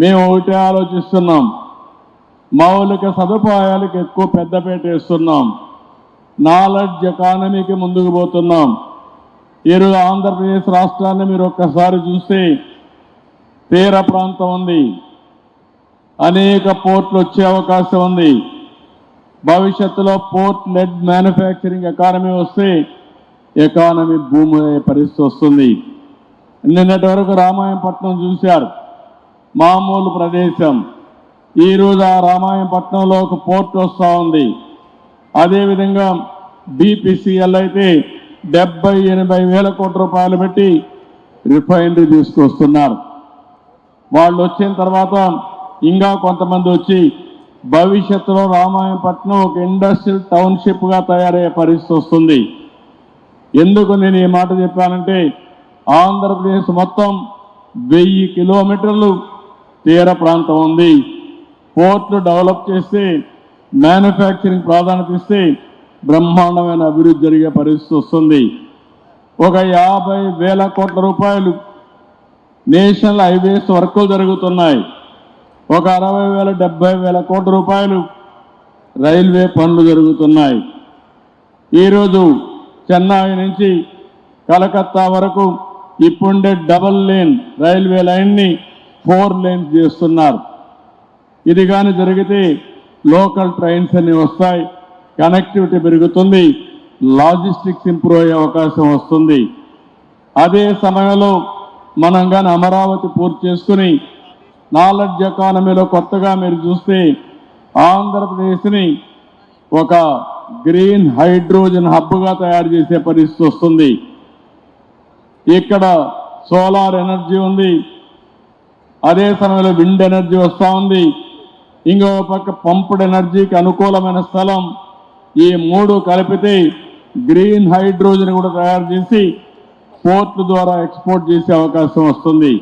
మేము ఒకటే ఆలోచిస్తున్నాం. మౌలిక సదుపాయాలకు ఎక్కువ పెద్దపేట వేస్తున్నాం. నాలెడ్జ్ ఎకానమీకి ముందుకు పోతున్నాం. ఈరోజు ఆంధ్రప్రదేశ్ రాష్ట్రాన్ని మీరు ఒక్కసారి చూస్తే తీర ప్రాంతం ఉంది. అనేక పోర్ట్లు వచ్చే అవకాశం ఉంది. భవిష్యత్తులో పోర్ట్ లెడ్ మ్యానుఫ్యాక్చరింగ్ ఎకానమీ వస్తే ఎకానమీ భూమి పరిస్థితి వస్తుంది. నిన్నటి వరకు రామాయణపట్నం చూశారు. మామూలు ప్రదేశం. ఈరోజు ఆ రామాయణపట్నంలో ఒక పోర్ట్ వస్తూ ఉంది. అదేవిధంగా బీపీసీఎల్ అయితే డెబ్బై ఎనభై వేల కోట్ల రూపాయలు పెట్టి రిఫైనరీ తీసుకొస్తున్నారు. వాళ్ళు వచ్చిన తర్వాత ఇంకా కొంతమంది వచ్చి భవిష్యత్తులో రామాయణపట్నం ఒక ఇండస్ట్రియల్ టౌన్షిప్గా తయారయ్యే పరిస్థితి వస్తుంది. ఎందుకు నేను ఈ మాట చెప్పానంటే ఆంధ్రప్రదేశ్ మొత్తం వెయ్యి కిలోమీటర్లు తీర ప్రాంతం ఉంది. పోర్ట్లు డెవలప్ చేస్తే మ్యానుఫ్యాక్చరింగ్ ప్రాధాన్యత ఇస్తే బ్రహ్మాండమైన అభివృద్ధి జరిగే పరిస్థితి వస్తుంది. ఒక యాభై వేల కోట్ల రూపాయలు నేషనల్ హైవేస్ వర్కులు జరుగుతున్నాయి. ఒక అరవై వేల డెబ్బై వేల కోట్ల రూపాయలు రైల్వే పనులు జరుగుతున్నాయి. ఈరోజు చెన్నై నుంచి కలకత్తా వరకు ఇప్పుండే డబల్ లేన్ రైల్వే లైన్ని ఫోర్ లేన్స్ చేస్తున్నారు. ఇది కానీ జరిగితే లోకల్ ట్రైన్స్ అన్ని వస్తాయి. కనెక్టివిటీ పెరుగుతుంది. లాజిస్టిక్స్ ఇంప్రూవ్ అయ్యే అవకాశం వస్తుంది. అదే సమయంలో మనం కానీ అమరావతి పూర్తి చేసుకుని నాలెడ్జ్ ఎకానమీలో కొత్తగా మీరు చూస్తే ఆంధ్రప్రదేశ్ని ఒక గ్రీన్ హైడ్రోజన్ హబ్గా తయారు చేసే పరిస్థితి వస్తుంది. ఇక్కడ సోలార్ ఎనర్జీ ఉంది. అదే సమయంలో విండ్ ఎనర్జీ వస్తూ ఉంది. ఇంకో పక్క పంప్డ్ ఎనర్జీకి అనుకూలమైన స్థలం. ఈ మూడు కలిపితే గ్రీన్ హైడ్రోజన్ కూడా తయారు చేసి పోర్ట్ ద్వారా ఎక్స్పోర్ట్ చేసే అవకాశం వస్తుంది.